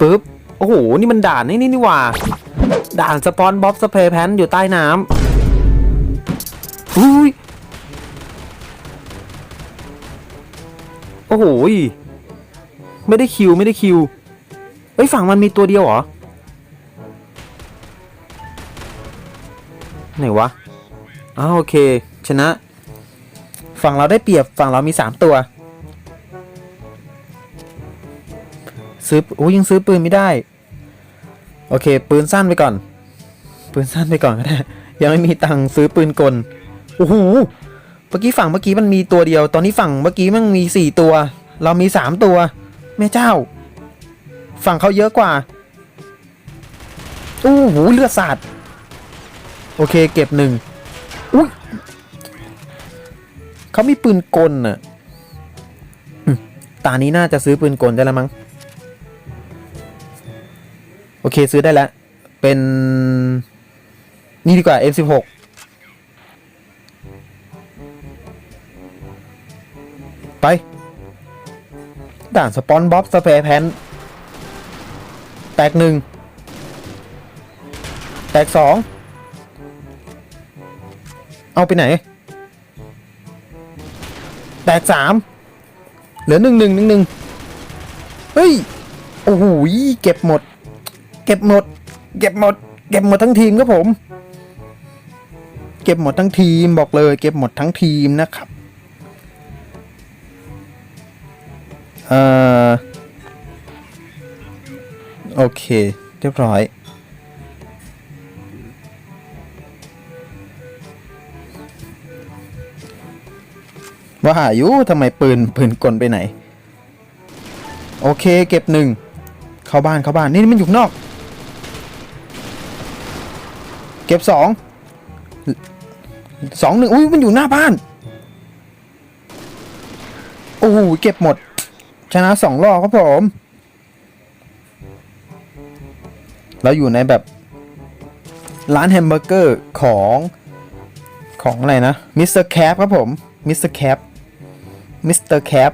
ปึ๊บ โอ้โห นี่มันด่านนี่นี่นี่ว่า ด่านสปอนบ๊อบสเปรย์แพนอยู่ใต้น้ำอุ้ย โอ้โห ไม่ได้คิวไม่ได้คิว เฮ้ย ฝั่งมันมีตัวเดียวเหรอ ไหนวะ อ้าวโอเค ชนะ ฝั่งเราได้เปรียบฝั่งเรามีสามตัว ซื้อโอ้ยังซื้อปืนไม่ได้ โอเค ปืนสั้นไปก่อน ปืนสั้นไปก่อนก็ได้ ยังไม่มีตังค์ซื้อปืนกล โอ้โห เมื่อกี้ฝั่งเมื่อกี้มันมีตัวเดียว ตอนนี้ฝั่งเมื่อกี้มันมีสี่ตัว เรามีสามตัว แม่เจ้า ฝั่งเขาเยอะกว่า โอ้โห เลือดสาด โอเค เก็บหนึ่งอุ้ยเขามีปืนกลน่ะตานี้น่าจะซื้อปืนกลได้แล้วมั้ง โอเคซื้อได้แล้ว เป็น นี่ดีกว่า M16 ไป ด่านสปอนบ๊อบสเปรย์แพนแตกหนึ่ง แตกสอง เอาไปไหน แตกสามเหลือหนึ่งหนึ่งหนึ่งหนึ่งเฮ้ย โอ้โหเก็บหมด ก็บหมด เก็บหมด เก็บหมดทั้งทีมครับผม เก็บหมดทั้งทีมบอกเลย เก็บหมดทั้งทีมนะครับ เอ่อ โอเค เรียบร้อย ว่าหายู่ทำไมปืน ปืนกลไปไหน โอเค เก็บหนึ่งเข้าบ้านเข้าบ้านนี่มันอยู่นอก เก็บสองสองหนึ่งอุ้ยมันอยู่หน้าบ้าน โอ้โหเก็บหมด ชนะสองรอบครับผม เราอยู่ในแบบ ร้านแฮมเบอร์เกอร์ของของอะไรนะมิสเตอร์แคปครับผมมิสเตอร์แคปมิสเตอร์แคป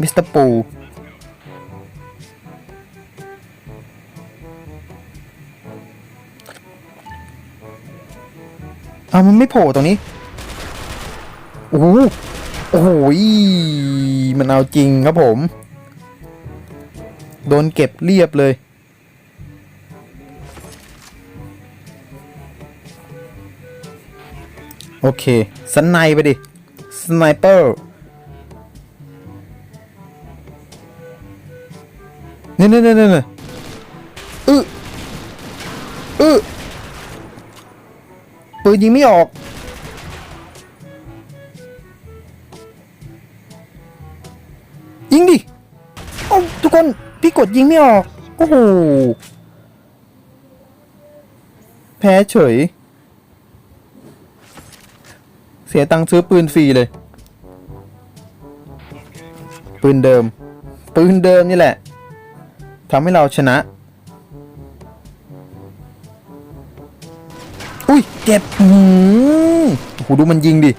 มิสเตอร์ปู มันไม่โผล่ตรงนี้ โอ้โหโอ้โหมันเอาจริงครับผม โดนเก็บเรียบเลย โอเคสไนไปดิ สไนเปอร์เนี่นี่นี่นี่อึ ปืนยิงไม่ออก ยิงดิโอ้ทุกคน พี่กดยิงไม่ออก โอ้โห แพ้เฉย เสียตังค์ซื้อปืนฟรีเลย ปืนเดิม ปืนเดิมนี่แหละทำให้เราชนะ เจ็บหืมโอ้โหดูมันยิงดิ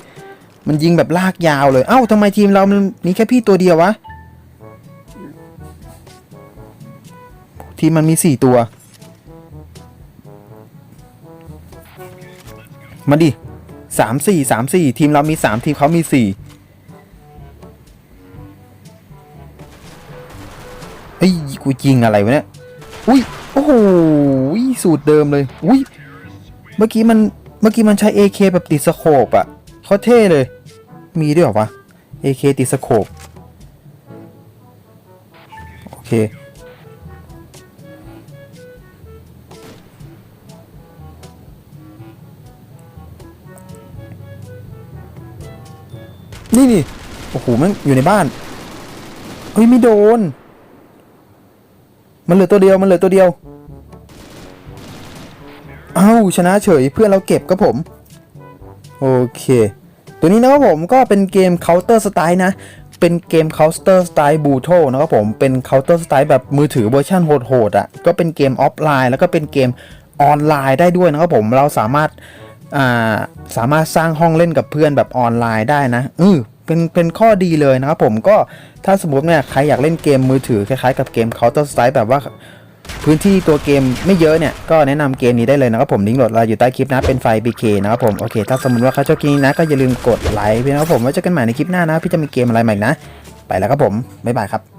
มันยิงแบบลากยาวเลย เอ้าทำไมทีมเรามันมีแค่พี่ตัวเดียววะ ทีมมันมีสี่ตัว มาดิสามสี่สามสี่ทีมเรามีสามทีมเขามีสี่เฮ้ยกูยิงอะไรวะเนี่ย อุ้ย โอ้โหสูตรเดิมเลย อุ้ย เมื่อกี้มันเมื่อกี้มันใช้ AK แบบติดสโคปอะเขาเท่เลย มีด้วยหรอวะ AK ติดสโคปโอเค นี่นี่โอ้โหมันอยู่ในบ้าน เฮ้ย ไม่โดน มันเหลือตัวเดียว มันเหลือตัวเดียว เอ้าชนะเฉยเพื่อนเราเก็บครับผม โอเค ตัวนี้นะครับผมก็เป็นเกม Counter Strike นะ เป็นเกม Counter Strike Brutal นะครับผมเป็น Counter Strike แบบมือถือเวอร์ชันโหดๆอะ่ะก็เป็นเกมออฟไลน์ แล้วก็เป็นเกมออนไลน์ได้ด้วยนะครับผมเราสามารถอ่าสามารถสร้างห้องเล่นกับเพื่อนแบบออนไลน์ได้นะเออเป็นเป็นข้อดีเลยนะครับผมก็ถ้าสมมติเนี่ยใครอยากเล่นเกมมือถือคล้ายๆกับเกม Counter Strike แบบว่า พื้นที่ตัวเกมไม่เยอะเนี่ยก็แนะนำเกมนี้ได้เลยนะครับผมลิงก์โหลดเราอยู่ใต้คลิปนะเป็นไฟล์ BK นะครับผมโอเคถ้าสมมติว่าเขาชอบคลิปนี้นะก็อย่าลืมกดไลค์พี่นะครับผมไว้เจอกันใหม่ในคลิปหน้านะพี่จะมีเกมอะไรใหม่นะ ไปแล้วครับผมบ๊ายบายครับ